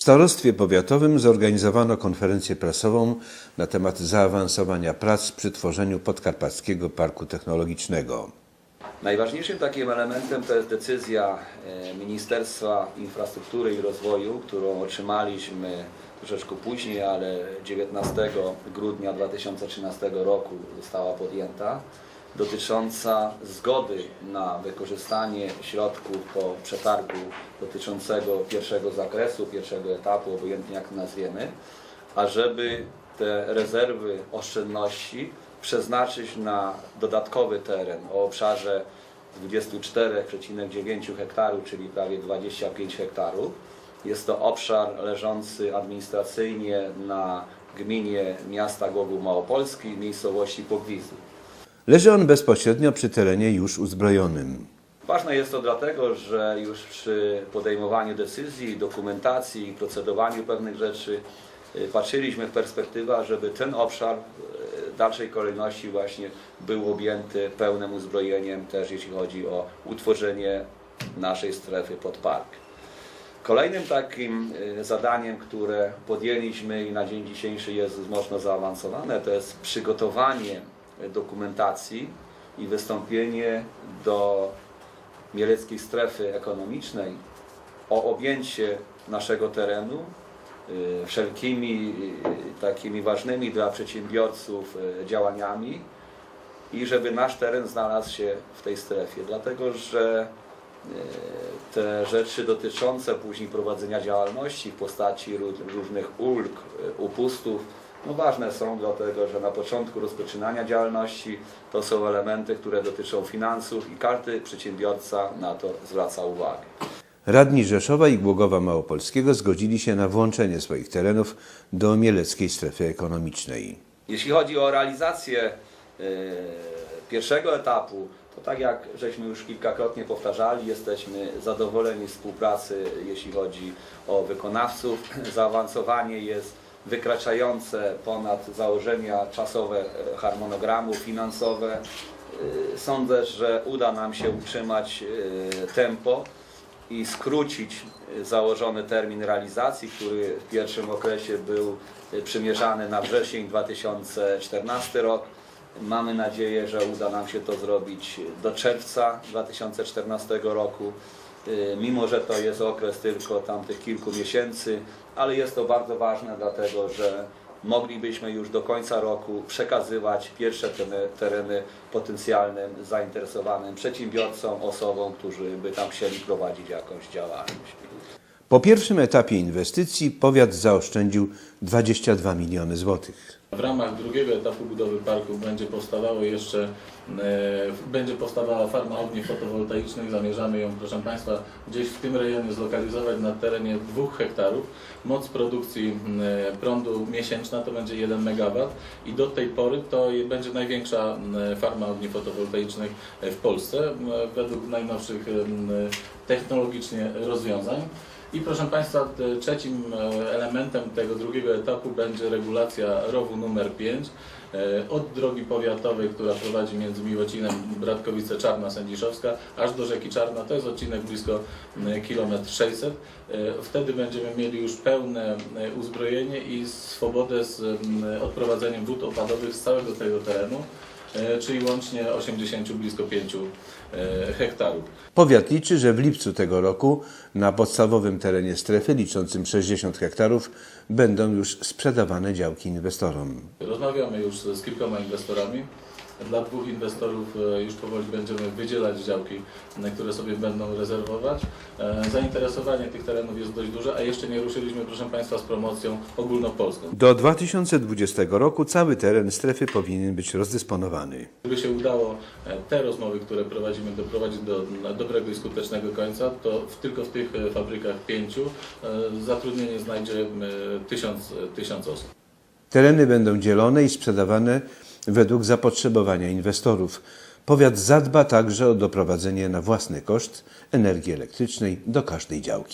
W starostwie powiatowym zorganizowano konferencję prasową na temat zaawansowania prac przy tworzeniu Podkarpackiego Parku Technologicznego. Najważniejszym takim elementem to jest decyzja e, Ministerstwa Infrastruktury i Rozwoju, którą otrzymaliśmy troszeczkę później, ale 19 grudnia 2013 roku została podjęta, dotycząca zgody na wykorzystanie środków po przetargu dotyczącego pierwszego zakresu, pierwszego etapu, obojętnie jak to nazwiemy, ażeby te rezerwy oszczędności przeznaczyć na dodatkowy teren o obszarze 24,9 hektarów, czyli prawie 25 hektarów. Jest to obszar leżący administracyjnie na gminie miasta Głogów Małopolski, miejscowości Pogwizu. Leży on bezpośrednio przy terenie już uzbrojonym. Ważne jest to dlatego, że już przy podejmowaniu decyzji, dokumentacji procedowaniu pewnych rzeczy y, patrzyliśmy w perspektywę, żeby ten obszar y, w dalszej kolejności właśnie był objęty pełnym uzbrojeniem też jeśli chodzi o utworzenie naszej strefy pod park. Kolejnym takim y, zadaniem, które podjęliśmy i na dzień dzisiejszy jest mocno zaawansowane, to jest przygotowanie dokumentacji i wystąpienie do Mieleckiej Strefy Ekonomicznej o objęcie naszego terenu y, wszelkimi y, takimi ważnymi dla przedsiębiorców y, działaniami i żeby nasz teren znalazł się w tej strefie, dlatego że te rzeczy dotyczące później prowadzenia działalności w postaci ró- różnych ulg, upustów, no ważne są dlatego, że na początku rozpoczynania działalności to są elementy, które dotyczą finansów i każdy przedsiębiorca na to zwraca uwagę. Radni Rzeszowa i Głogowa Małopolskiego zgodzili się na włączenie swoich terenów do Mieleckiej Strefy Ekonomicznej. Jeśli chodzi o realizację e, pierwszego etapu, to tak jak żeśmy już kilkakrotnie powtarzali, jesteśmy zadowoleni z współpracy, jeśli chodzi o wykonawców. Zaawansowanie jest wykraczające ponad założenia czasowe e, harmonogramu, finansowe. E, Sądzę, że uda nam się utrzymać e, tempo i skrócić założony termin realizacji, który w pierwszym okresie był przymierzany na wrzesień 2014 rok. Mamy nadzieję, że uda nam się to zrobić do czerwca 2014 roku. E, Mimo, że to jest okres tylko tamtych kilku miesięcy, ale jest to bardzo ważne, dlatego że moglibyśmy już do końca roku przekazywać pierwsze tereny, tereny potencjalnym zainteresowanym przedsiębiorcom, osobom, którzy by tam chcieli prowadzić jakąś działalność. Po pierwszym etapie inwestycji powiat zaoszczędził 22 miliony złotych. W ramach drugiego etapu budowy parku będzie postawało jeszcze, e, będzie powstawała farma ogni fotowoltaicznych. Zamierzamy ją, proszę Państwa, gdzieś w tym rejonie zlokalizować na terenie 2 hektarów. Moc produkcji e, prądu miesięczna to będzie 1 MW i do tej pory to będzie największa e, farma ogni fotowoltaicznych w Polsce według najnowszych technologicznie rozwiązań. I proszę Państwa, trzecim e, elementem tego drugiego etapu będzie regulacja rowu numer 5 e, od drogi powiatowej, która prowadzi między Miłocinem, Bratkowice, Czarna, Sędziszowska, aż do rzeki Czarna. To jest odcinek blisko kilometr 600. E, Wtedy będziemy mieli już pełne uzbrojenie i swobodę z odprowadzeniem wód opadowych z całego tego terenu, czyli łącznie 80 blisko 5 e, hektarów. Powiat liczy, że w lipcu tego roku na podstawowym terenie strefy liczącym 60 hektarów będą już sprzedawane działki inwestorom. Rozmawiamy już z kilkoma inwestorami. Dla dwóch inwestorów e, już powoli będziemy wydzielać działki, na które sobie będą rezerwować. E, Zainteresowanie tych terenów jest dość duże, a jeszcze nie ruszyliśmy, proszę Państwa, z promocją ogólnopolską. Do 2020 roku cały teren strefy powinien być rozdysponowany. Gdyby się udało e, te rozmowy, które prowadzimy, doprowadzić do dobrego i skutecznego końca, to w, tylko w tych fabrykach pięciu zatrudnienie znajdzie tysiąc, tysiąc osób. Tereny będą dzielone i sprzedawane według zapotrzebowania inwestorów. Powiat zadba także o doprowadzenie na własny koszt energii elektrycznej do każdej działki.